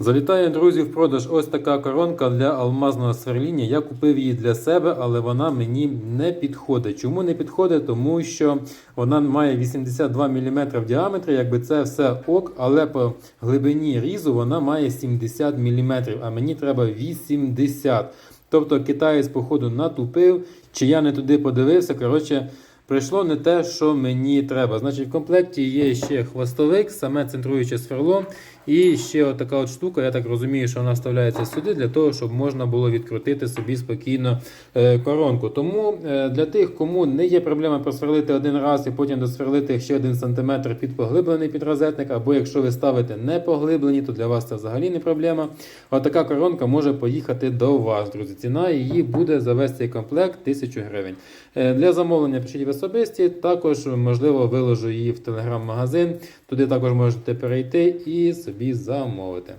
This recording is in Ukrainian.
Залітає, друзі, в продаж ось така коронка для алмазного сверління. Я купив її для себе, але вона мені не підходить. Чому не підходить? Тому що вона має 82 мм в діаметрі, якби це все ок, але по глибині різу вона має 70 мм, а мені треба 80 Тобто китаєць, походу, натупив, чи я не туди подивився. Коротше, Прийшло не те, що мені треба. Значить, в комплекті є ще хвостовик, саме центруюче сверло. І ще отака от штука, я так розумію, що вона вставляється сюди для того, щоб можна було відкрутити собі спокійно е, коронку. Тому е, для тих, кому не є проблема просверлити один раз і потім досверлити ще один сантиметр під поглиблений підрозетник, або якщо ви ставите не поглиблені, то для вас це взагалі не проблема. Отака коронка може поїхати до вас, друзі. Ціна її буде за весь цей комплект 1000 гривень. Е, Для замовлення пишіть особисті, також можливо виложу її в телеграм-магазин. Туди також можете перейти і собі замовити.